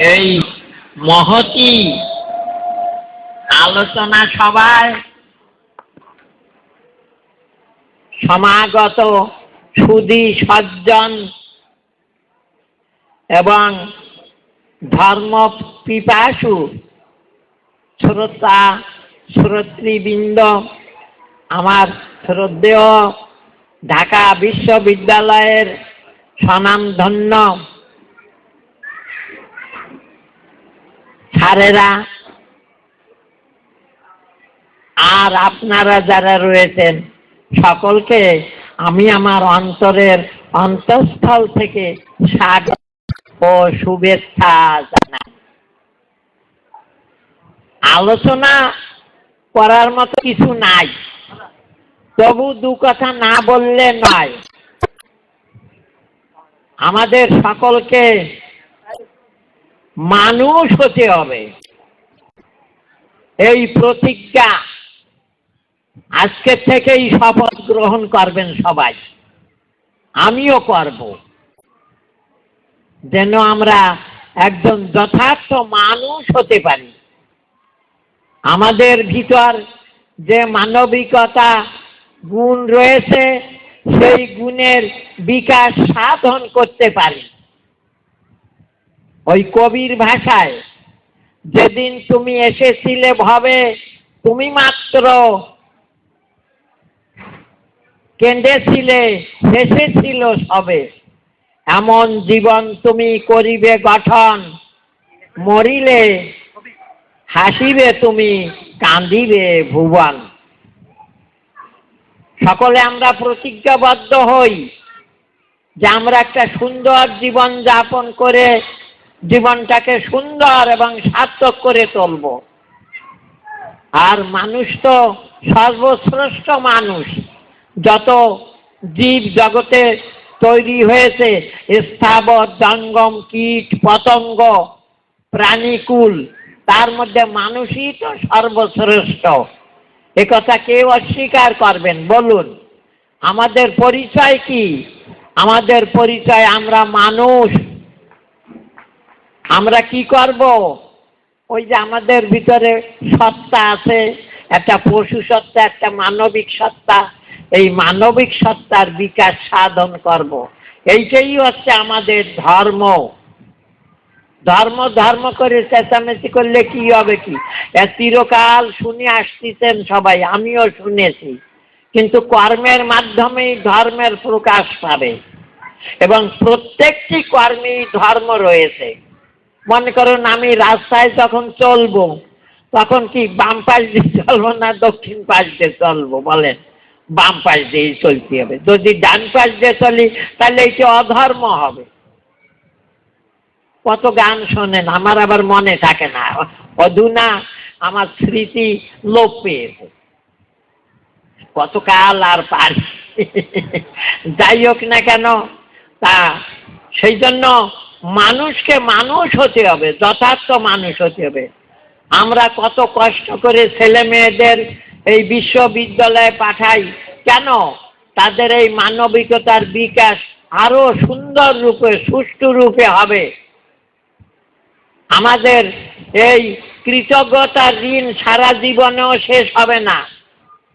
এই মহতি আলোচনা সভায় সমাগত সুদী সজ্জন এবং ধর্ম পিপাসু শ্রোতা, শ্রোতৃবৃন্দ, আমার শ্রদ্ধেয় ঢাকা বিশ্ববিদ্যালয়ের স্বনামধন্য স্যারেরা আর আপনারা যারা রয়েছেন, সকলকে আমি আমার অন্তরের অন্তঃস্থল থেকে স্বাগত ও শুভেচ্ছা জানাই। আলোচনা করার মতো কিছু নাই। তবু দু কথা না বললে নয়। আমাদের সকলকে মানুষ হতে হবে। এই প্রতিজ্ঞা আজকে থেকেই শপথ গ্রহণ করবেন সবাই। আমিও করব। যেন আমরা একজন যথার্থ মানুষ হতে পারি। আমাদের ভিতর যে মানবিকতা গুণ রয়েছে, সেই গুণের বিকাশ সাধন করতে পারি। ওই কবির ভাষায়, যেদিন তুমি এসেছিলে ভাবে, তুমি মাত্র কেঁদেছিলে, হেসেছিল সবে। এমন জীবন তুমি করিবে গঠন, মরিলে হাসিবে তুমি, কাঁদিবে ভুবন। সকলে আমরা প্রতিজ্ঞাবদ্ধ হই যে আমরা একটা সুন্দর জীবন যাপন করে জীবনটাকে সুন্দর এবং সার্থক করে তুলব। আর মানুষ তো সর্বশ্রেষ্ঠ মানুষ। যত জীব জগতে তৈরি হয়েছে, স্থাবর, জঙ্গম, কীট, পতঙ্গ, প্রাণীকুল, তার মধ্যে মানুষই তো সর্বশ্রেষ্ঠ। একথা কেউ অস্বীকার করবেন। বলুন, আমাদের পরিচয় কি? আমাদের পরিচয় আমরা মানুষ। আমরা কি করব? ওই যে আমাদের ভিতরে সত্তা আছে, একটা পশু সত্তা, একটা মানবিক সত্তা। এই মানবিক সত্তার বিকাশ সাধন করব। এইটাই হচ্ছে আমাদের ধর্ম। ধর্ম ধর্ম করে চেঁচামেচি করলে কি হবে কি? চিরকাল শুনে আসতেছেন সবাই, আমিও শুনেছি। কিন্তু কর্মের মাধ্যমেই ধর্মের প্রকাশ পাবে। এবং প্রত্যেকটি কর্মেই ধর্ম রয়েছে। মনে করুন আমি রাস্তায় যখন চলবো, তখন কি বাম পাশ দিয়ে চলবো না দক্ষিণ পাশ দিয়ে চলবো বলেন? বাম পাশ দিয়েই চলতে হবে। যদি ডান পাশ দিয়ে চলি, তাহলে এটি অধর্ম হবে। কত গান শোনেন, আমার আবার মনে থাকে না। অধুনা আমার স্মৃতি লোপ পেয়েছে কতকাল আর পারি যাই হোক না কেন, তা সেই জন্য মানুষকে মানুষ হতে হবে, যথার্থ মানুষ হতে হবে। আমরা কত কষ্ট করে ছেলে মেয়েদের এই বিশ্ববিদ্যালয়ে পাঠাই, কেন? তাদের এই মানবিকতার বিকাশ আরও সুন্দর রূপে, সুষ্ঠু রূপে হবে। আমাদের এই কৃতজ্ঞতার ঋণ সারা জীবনেও শেষ হবে না।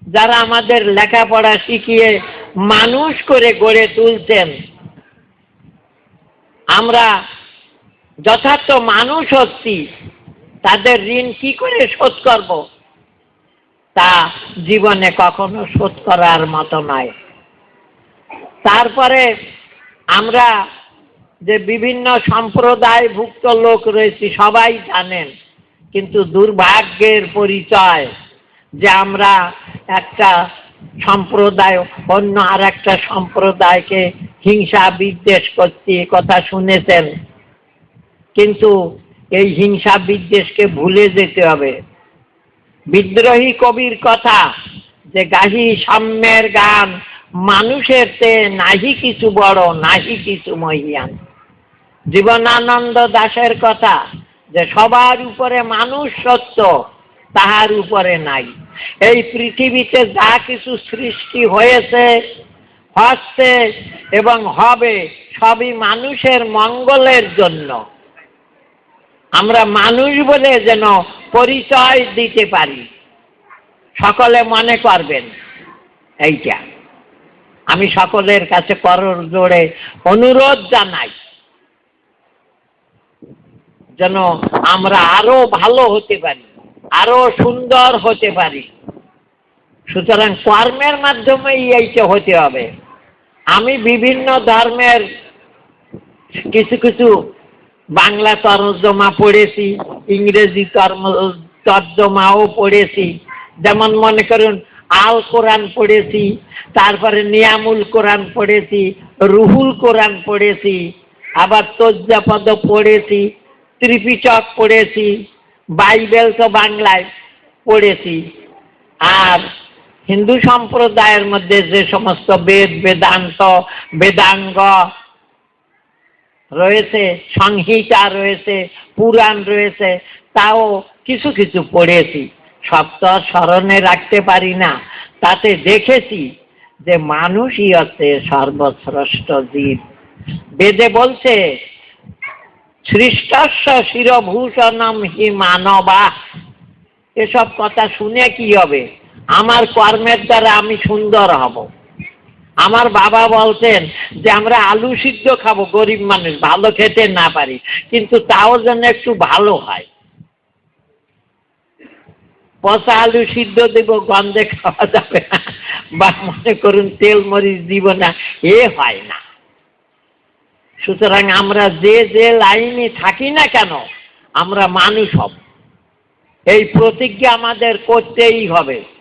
যারা আমাদের লেখাপড়া শিখিয়ে মানুষ করে গড়ে তুলছেন আমরা যথার্থ মানুষ হচ্ছি, তাদের ঋণ কি করে শোধ করব? তা জীবনে কখনো শোধ করার মতো নয়। তারপরে আমরা যে বিভিন্ন সম্প্রদায়ভুক্ত লোক রয়েছি, সবাই জানেন, কিন্তু দুর্ভাগ্যের পরিচয় যে আমরা একটা সম্প্রদায়, অন্য আর একটা সম্প্রদায়কে হিংসা বিদ্বেষ করছি কথা শুনেছেন। কিন্তু এই হিংসা বিদ্বেষকে ভুলে যেতে হবে। বিদ্রোহী কবির কথা যে গাহি সাম্যের গান, মানুষের তে নাহি কিছু বড়, নাহি কিছু মহিয়ান। জীবনানন্দ দাসের কথা যে সবার উপরে মানুষ সত্য, তাহার উপরে নাই। এই পৃথিবীতে যা কিছু সৃষ্টি হয়েছে হচ্ছে এবং হবে সবই মানুষের মঙ্গলের জন্য। আমরা মানুষ বলে যেন পরিচয় দিতে পারি। সকলে মনে করবেন এইটা। আমি সকলের কাছে করর জোড়ে অনুরোধ জানাই। যেন আমরা আরও ভালো হতে পারি, আরও সুন্দর হতে পারি। সুতরাং কর্মের মাধ্যমেই এইটা হতে হবে। আমি বিভিন্ন ধর্মের কিছু কিছু বাংলা তর্জমা পড়েছি, ইংরেজি তর্জমাও পড়েছি। যেমন মনে করুন, আল কোরআন পড়েছি, তারপরে নিয়ামুল কোরআন পড়েছি, রুহুল কোরআন পড়েছি, আবার তজ্জাপদ পড়েছি ত্রিপিচক পড়েছি, বাইবেল তো বাংলায় পড়েছি। আর হিন্দু সম্প্রদায়ের মধ্যে যে সমস্ত বেদ, বেদান্ত, বেদাঙ্গ রয়েছে, সংহিতা রয়েছে, পুরাণ রয়েছে, তাও কিছু কিছু পড়েছি। সব তো স্মরণে রাখতে পারি না। তাতে দেখেছি যে মানুষই হচ্ছে সর্বশ্রেষ্ঠ জীব। বেদে বলছে সৃষ্টস্ব শিরভূষণম হি মানবা। এসব কথা শুনে কি হবে? আমার কর্মের দ্বারা আমি সুন্দর হব। আমার বাবা বলতেন যে, আমরা আলু সিদ্ধ খাব, গরিব মানুষ, ভালো খেতে না পারি, কিন্তু তাও যেন একটু ভালো হয়। পচা আলু সিদ্ধ দেব, গন্ধে খাওয়া যাবে না। বা মনে করুন, তেল মরিচ দিব না, এ হয় না। সুতরাং আমরা যে যে লাইনে থাকি না কেন, আমরা মানুষ হব। এই প্রতিজ্ঞা আমাদের করতেই হবে।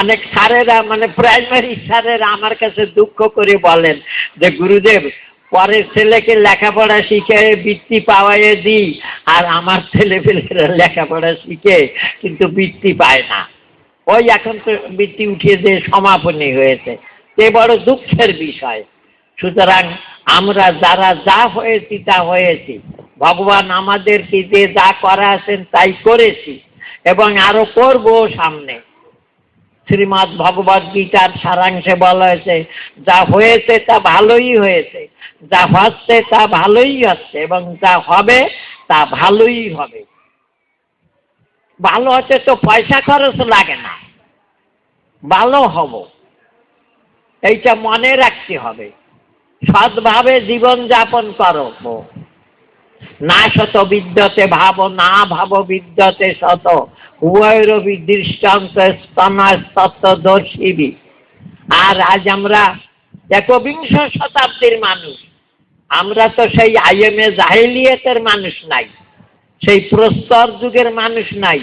অনেক স্যারেরা মানে প্রাইমারি স্যারেরা আমার কাছে দুঃখ করে বলেন যে, গুরুদেব, পরের ছেলেকে লেখাপড়া শিখে বৃত্তি পাওয়াইয়ে দিই, আর আমার ছেলে পেলেরা লেখাপড়া শিখে কিন্তু বৃত্তি পায় না। ওই এখন তো বৃত্তি উঠিয়ে দিয়ে সমাপনী হয়েছে। এ বড় দুঃখের বিষয়। সুতরাং আমরা যারা যা হয়েছি তা হয়েছি। ভগবান আমাদেরকে যে যা করা আছেন তাই করেছি এবং আরও করব সামনে। শ্রীমৎ ভগবদ গীতার সারাংশে বলা হয়েছে, যা হয়েছে তা ভালোই হয়েছে, যা হচ্ছে তা ভালোই হচ্ছে এবং যা হবে তা ভালোই হবে। ভালো হচ্ছে তো পয়সা খরচ লাগে না, ভালো হব, এইটা মনে রাখতে হবে। সৎভাবে জীবন যাপন করব না শত বিদ্যতে ভাব, না ভাব বিদ্যতে শত উভয়েরবি দৃষ্টান্ত স্তনস্তত্বদর্শিবি আর আজ আমরা একবিংশ শতাব্দীর মানুষ। আমরা তো সেই আইএমএ জাহেলিয়তের মানুষ নাই, সেই প্রস্তর যুগের মানুষ নাই।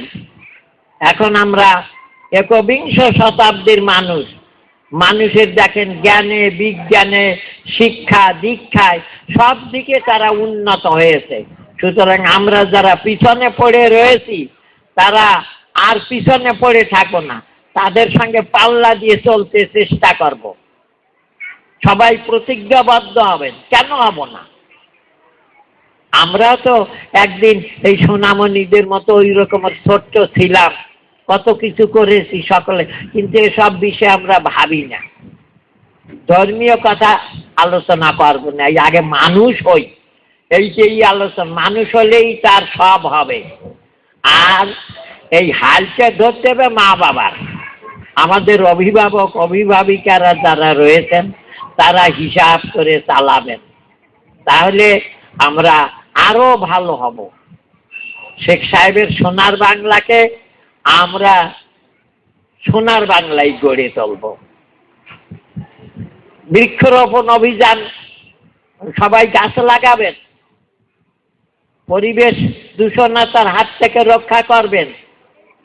এখন আমরা একবিংশ শতাব্দীর মানুষ। মানুষের দেখেন জ্ঞানে, বিজ্ঞানে, শিক্ষা, দীক্ষায় সব দিকে তারা উন্নত হয়েছে। সুতরাং আমরা যারা পিছনে পড়ে রয়েছি তারা আর পিছনে পড়ে থাকব না। তাদের সঙ্গে পাল্লা দিয়ে চলতে চেষ্টা করব। সবাই প্রতিজ্ঞাবদ্ধ হবেন, কেন হব না? আমরা তো একদিন এই সোনামণিদের মতো ওই রকমের ছোট্ট ছিলাম, কত কিছু করেছি সকলে, কিন্তু এসব বিষয়ে আমরা ভাবি না। ধর্মীয় কথা আলোচনা করব না, এই আগে মানুষ হই এইটাই আলোচনা, মানুষ হলেই তার সব হবে। আর এই হালটা ধরতে হবে মা বাবার। আমাদের অভিভাবক, অভিভাবিকারা যারা রয়েছেন, তারা হিসাব করে চালাবেন। তাহলে আমরা আরও ভালো হব। শেখ সাহেবের সোনার বাংলাকে আমরা সোনার বাংলায় গড়ে তুলব। বৃক্ষরোপণ অভিযান সবাই গাছ লাগাবেন। পরিবেশ দূষণতার হাত থেকে রক্ষা করবেন।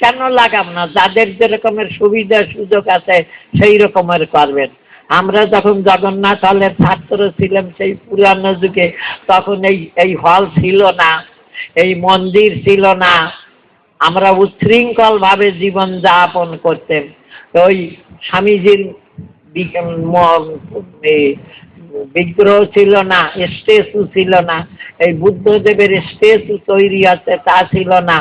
কেন লাগাম না? যাদের যেরকমের সুবিধা, সুযোগ আছে সেই রকমের করবেন। আমরা যখন জগন্নাথ হলের ছাত্র ছিলাম সেই পুরানো যুগে, তখন এই এই হল ছিল না, এই মন্দির ছিল না। আমরা উচ্ছৃঙ্খল ভাবে জীবন যাপন করতেন। ওই স্বামীজির বিগ্রহ ছিল না, স্টেচু ছিল না, এই বুদ্ধদেবের স্টেচু তৈরি আছে, তা ছিল না।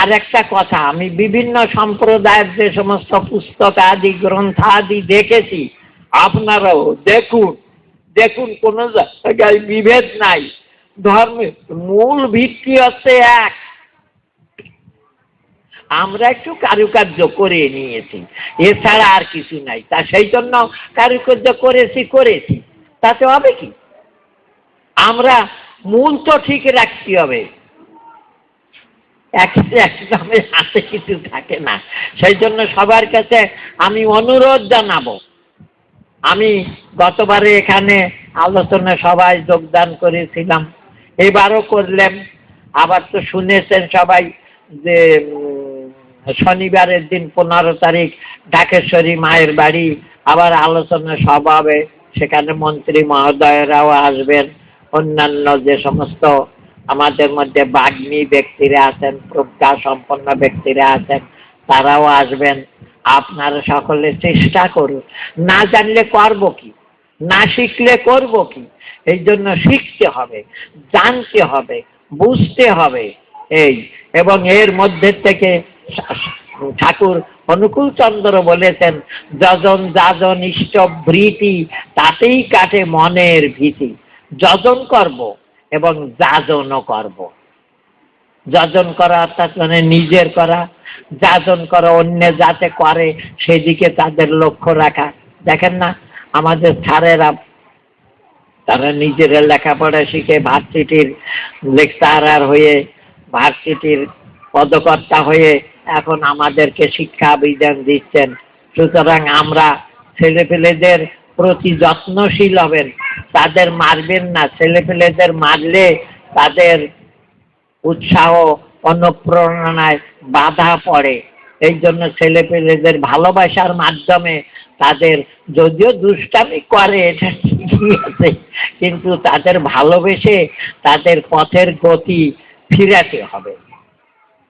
আর একটা কথা, আমি বিভিন্ন সম্প্রদায়ের যে সমস্ত পুস্তক আদি, গ্রন্থ আদি দেখেছি, আপনারাও দেখুন দেখুন কোনো জায়গায় বিভেদ নাই। ধর্মের মূল ভিত্তি হচ্ছে এক আমরা একটু কারুকার্য করে নিয়েছি। এছাড়া আর কিছু নাই। তা সেই জন্য কারুকার্য করেছি করেছি। তাতে হবে কি? আমরা মূল তো ঠিক রাখতে হবে। একদমে হাতে কিছু থাকে না। সেই জন্য সবার কাছে আমি অনুরোধ জানাব। আমি গতবারে এখানে আলোচনা সবাই যোগদান করেছিলাম। এবারও করলেন। আবার তো শুনেছেন সবাই যে শনিবারের দিন পনেরো তারিখ ঢাকেশ্বরী মায়ের বাড়ি, আবার আলোচনা সভা হবে। সেখানে মন্ত্রী মহোদয়রাও আসবেন। অন্যান্য যে সমস্ত আমাদের মধ্যে বাগ্মী ব্যক্তিরা আছেন, প্রজ্ঞা সম্পন্ন ব্যক্তিরা আছেন, তারাও আসবেন। আপনারা সকলে চেষ্টা করুন। না জানলে করব কি? না শিখলে করব কি? এই জন্য শিখতে হবে, জানতে হবে, বুঝতে হবে। এই, এবং এর মধ্যে থেকে ঠাকুর অনুকূল চন্দ্র বলেছেন, যজন যাজন ইষ্ট ভৃতি, তাতেই কাটে মনের ভীতি। যজন করব এবং যাজনও করব। যজন করা অর্থাৎ মানে নিজের করা, যাজন করা অন্য যাতে করে, সেদিকে তাদের লক্ষ্য রাখা। দেখেন না, আমাদের স্যারেরা, তারা নিজেরা লেখাপড়া শিখে ভার্সিটির লেকচারার হয়ে, ভার্সিটির পদকর্তা হয়ে এখন আমাদেরকে শিক্ষা বিধান দিচ্ছেন। সুতরাং আমরা ছেলেপেলেদের প্রতি যত্নশীল হবেন। তাদের মারবেন না। ছেলেপেলেদের মারলে তাদের উৎসাহ, অনুপ্রেরণায় বাধা পড়ে। এই জন্য ছেলেপেলেদের ভালোবাসার মাধ্যমে তাদের যদিও দুষ্টামি করে, এটা ঠিকই আছে, কিন্তু তাদের ভালোবেসে তাদের পথের গতি ফিরাতে হবে।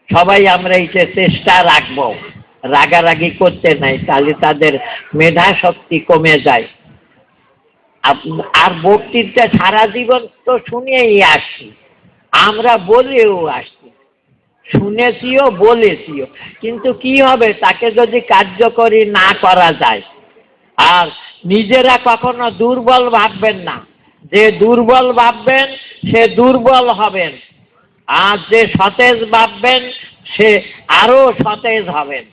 সবাই আমরা এই চেষ্টা রাখব, রাগারাগি করতে নাই, তাহলে তাদের মেধা শক্তি কমে যায়। আর বক্তৃতা সারা জীবন তো শুনেই আসছি আমরা বলেও আসছি শুনেছিও, বলেছিও, কিন্তু কি হবে, তাকে যদি কার্যকরী না করা যায়, আর নিজেরা কখনো দুর্বল ভাববেন না, যে দুর্বল ভাববেন, সে দুর্বল হবেন। আর যে সতেজ ভাববেন, সে আরও সতেজ হবেন।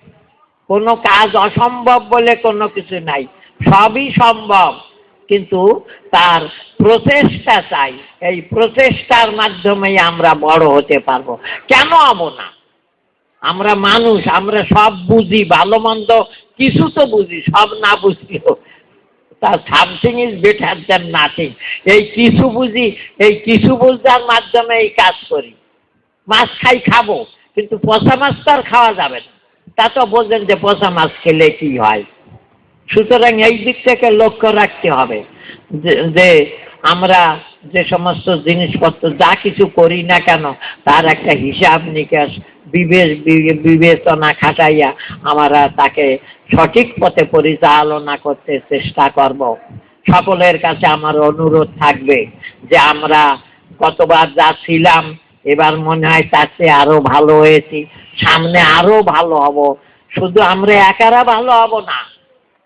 কোনো কাজ অসম্ভব বলে কোনো কিছু নাই। সবই সম্ভব। কিন্তু তার প্রচেষ্টা চাই। এই প্রচেষ্টার মাধ্যমেই আমরা বড় হতে পারব। কেন হব না? আমরা মানুষ, আমরা সব বুঝি, ভালো মন্দ কিছু তো বুঝি, সব না বুঝলেও তা something is better than nothing এই কিছু বুঝি, এই কিছু বুঝার মাধ্যমে এই কাজ করি। মাছ খাই খাব, কিন্তু পচা মাছ তো আর খাওয়া যাবে না। তা তো বোঝেন যে পচা মাছ খেলে কি হয়। সুতরাং এই দিক থেকে লক্ষ্য রাখতে হবে যে আমরা যে সমস্ত জিনিসপত্র যা কিছু করি না কেন, তার একটা হিসাব নিকাশ বিবেচ বি- বিবেচনা খাটাইয়া আমরা তাকে সঠিক পথে পরিচালনা করতে চেষ্টা করব। সকলের কাছে আমার অনুরোধ থাকবে যে আমরা কতবার যা ছিলাম, এবার মনে হয় তার চেয়ে আরও ভালো হয়েছি। সামনে আরও ভালো হব। শুধু আমরা একারা ভালো হব না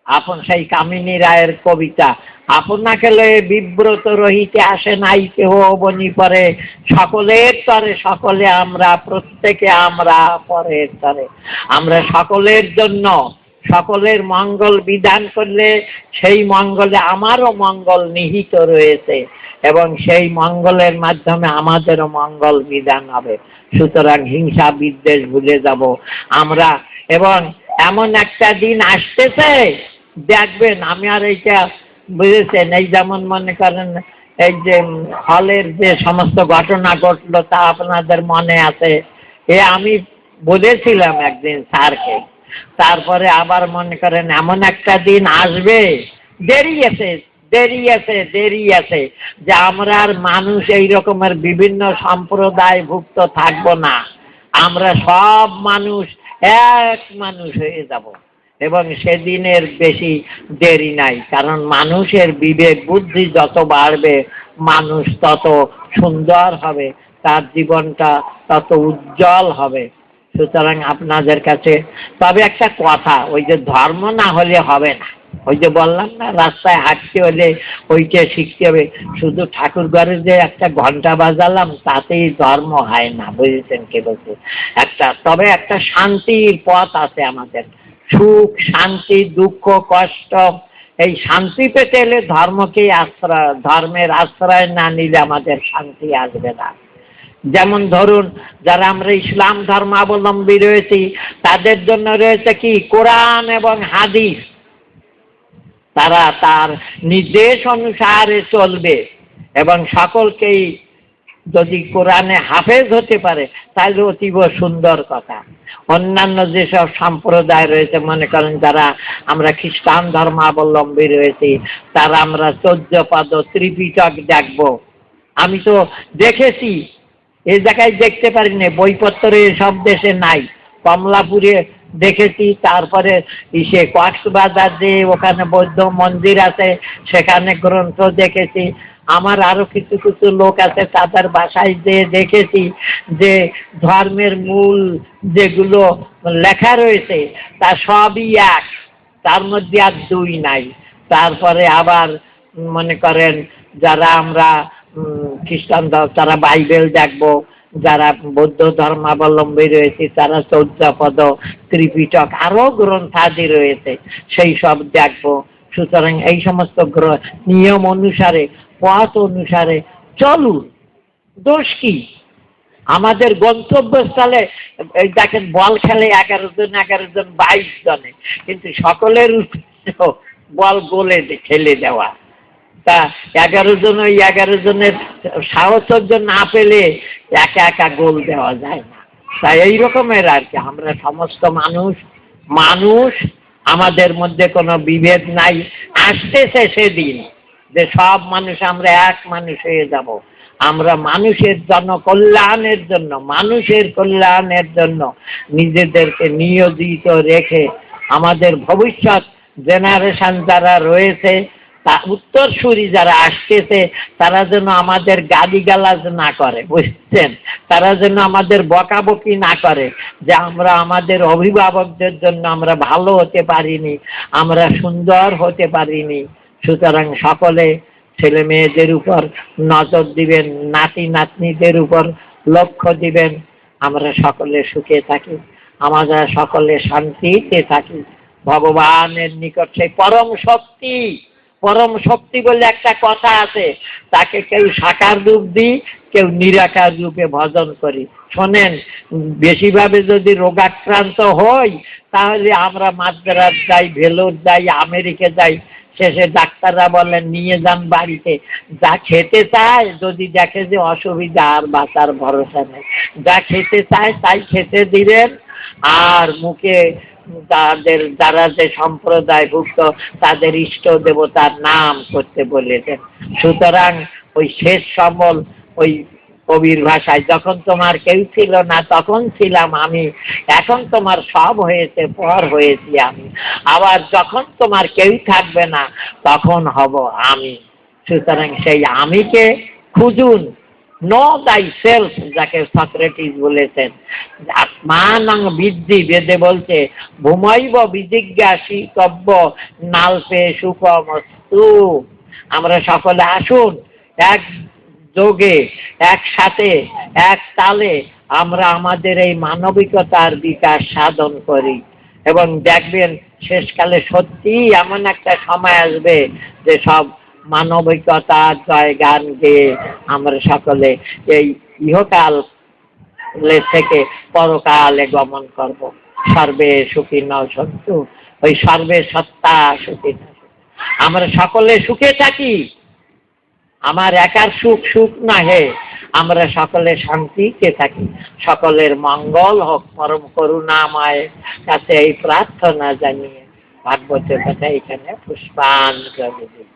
আপন সেই কামিনী রায়ের কবিতা। আপনাকে লয়ে বিব্রত রহিতে আসে নাই কেহ বনি পরে। সকলের তরে সকলে আমরা, প্রত্যেকে আমরা পরের তরে। আমরা সকলের জন্য সকলের মঙ্গল বিধান করলে, সেই মঙ্গলে আমারও মঙ্গল নিহিত রয়েছে এবং সেই মঙ্গলের মাধ্যমে আমাদেরও মঙ্গল বিধান হবে। সুতরাং হিংসা বিদ্বেষ ভুলে যাব। আমরা এবং এমন একটা দিন আসতেছে দেখবেন, আমি আর এইটা বুঝেছেন, এই যেমন মনে করেন, এই যে হলের যে সমস্ত ঘটনা ঘটলো তা আপনাদের মনে আছে। এ আমি বলেছিলাম একদিন স্যারকে। তারপরে আবার মনে করেন, এমন একটা দিন আসবে, দেরি আছে দেরি আছে দেরি আছে, যে আমরা আর মানুষ এই রকমের বিভিন্ন সম্প্রদায় ভুক্ত থাকব না। আমরা সব মানুষ এক মানুষ হয়ে যাব। এবং সেদিনের বেশি দেরি নাই, কারণ মানুষের বিবেক বুদ্ধি যত বাড়বে, মানুষ তত সুন্দর হবে, তার জীবনটা তত উজ্জ্বল হবে। সুতরাং আপনাদের কাছে, তবে একটা কথা, ওই যে ধর্ম না হলে হবে না। ওই যে বললাম না, রাস্তায় হাঁটতে হলে ওইটা শিখতে হবে। শুধু ঠাকুর ঘরে যে একটা ঘণ্টা বাজালাম, তাতেই ধর্ম হয় না, বুঝেছেন কে বলছে? একটা, তবে একটা শান্তির পথ আছে আমাদের। সুখ, শান্তি, দুঃখ, কষ্ট, এই শান্তি পেতে এলে ধর্মকেই আশ্রয়, ধর্মের আশ্রয় না নিলে আমাদের শান্তি আসবে না। যেমন ধরুন, যারা আমরা ইসলাম ধর্মাবলম্বী রয়েছি, তাদের জন্য রয়েছে কি? কোরআন এবং হাদিস। তারা তার নির্দেশ অনুসারে চলবে এবং সকলকেই যদি কোরআনে হাফেজ হতে পারে, তাহলে অতীব সুন্দর কথা। অন্যান্য যেসব সম্প্রদায় রয়েছে, মনে করেন যারা আমরা খ্রিস্টান ধর্মাবলম্বী রয়েছি, তারা আমরা চোদ্দ পদ ত্রিপিটক দেখব। আমি তো দেখেছি এই জায়গায় দেখতে পারিনি বইপত্র সব দেশে নাই। কমলাপুরে দেখেছি, তারপরে ইসে কক্সবাজার যে ওখানে বৌদ্ধ মন্দির আছে, সেখানে গ্রন্থ দেখেছি। আমার আরও কিছু কিছু লোক আছে তাদের বাসায় যে দেখেছি যে ধর্মের মূল যেগুলো লেখা রয়েছে, তা সবই এক। তার মধ্যে আর দুই নাই। তারপরে আবার মনে করেন যারা আমরা খ্রিস্টান তারা বাইবেল দেখব, যারা বৌদ্ধ ধর্মাবলম্বী রয়েছে, তারা চৌদ্দপদ ত্রিপিটক, আরও গ্রন্থাদি রয়েছে, সেই সব দেখব। সুতরাং এই সমস্ত নিয়ম অনুসারে পথ অনুসারে চলুন দোষ কি? আমাদের গন্তব্যস্থলে দেখেন বল খেলে এগারো জন এগারো জন বাইশ জনে, কিন্তু সকলের বল গোলে খেলে দেওয়া। তা এগারো জন ওই এগারো জনের সাহচর্য না পেলে একা একা গোল দেওয়া যায় না। তাই এই রকমের আর কি, আমরা সমস্ত মানুষ মানুষ, আমাদের মধ্যে কোনো বিভেদ নাই। আসতেছে সেদিন। যে সব মানুষ আমরা এক মানুষ হয়ে যাব। আমরা মানুষের জন্য, কল্যাণের জন্য, মানুষের কল্যাণের জন্য নিজেদেরকে নিয়োজিত রেখে আমাদের ভবিষ্যৎ জেনারেশন যারা রয়েছে, তা উত্তরসূরি যারা আসতেছে, তারা যেন আমাদের গালিগালাজ না করে, বুঝছেন? তারা যেন আমাদের বকাবকি না করে যে আমরা আমাদের অভিভাবকদের জন্য আমরা ভালো হতে পারিনি, আমরা সুন্দর হতে পারিনি। সুতরাং সকলে ছেলে মেয়েদের উপর নজর দিবেন, নাতি নাতনিদের উপর লক্ষ্য দিবেন। আমরা সকলে সুখে থাকি, আমরা সকলে শান্তিতে থাকি। ভগবানের নিকট সেই পরম শক্তি পরম শক্তি বলে একটা কথা আছে, তাকে কেউ সাকার রূপ দিই, কেউ নিরাকার রূপে ভজন করি। শোনেন, বেশিভাবে যদি রোগাক্রান্ত হই, তাহলে আমরা মাদ্রাস যাই, ভেলোর যাই, আমেরিকা যাই শেষে ডাক্তাররা বলেন নিয়ে যান বাড়িতে। যা খেতে চায়, যদি দেখে যে অসুবিধা, আর বাঁচার ভরসা নেই। যা খেতে চায়, তাই খেতে দিলেন আর মুখে তাদের, যারা যে সম্প্রদায়ভুক্ত, তাদের ইষ্ট দেবতার নাম করতে বলেছেন। সুতরাং ওই শেষ সম্বল, ওই কবির ভাষায়, যখন তোমার কেউ ছিল না তখন ছিলাম আমি। এখন তোমার সব হয়েছে, পর হয়েছি আমি। আবার যখন তোমার কেউ থাকবে না, তখন হব আমি। সুতরাং সেই আমিকে খুঁজুন। নো দাই সেলফ যাকে সক্রেটিস বলেছেন। আত্মানং বৃদ্ধি বেদে বলছে, ভূমৈব বিজিজ্ঞাসী কব্য নালপে সুখমস্তু আমরা সকলে আসুন, এক যোগে, একসাথে, এক তালে আমরা আমাদের এই মানবিকতার বিকাশ সাধন করি। এবং দেখবেন, শেষকালে সত্যি এমন একটা সময় আসবে যে সব মানবিকতার জয় গান গেয়ে আমরা সকলে এই ইহকাল থেকে পরকালে গমন করব। সর্বে সুখী ন সন্তু, ওই সর্বে সত্তা সুখী আমরা সকলে সুখে থাকি। আমার একার সুখ সুখ না হে আমরা সকলে শান্তিতে থাকি। সকলের মঙ্গল হোক, পরম করুণাময় কাছে এই প্রার্থনা জানিয়ে ভাগবতের কথা এখানে পুষ্পাঞ্জলি দিই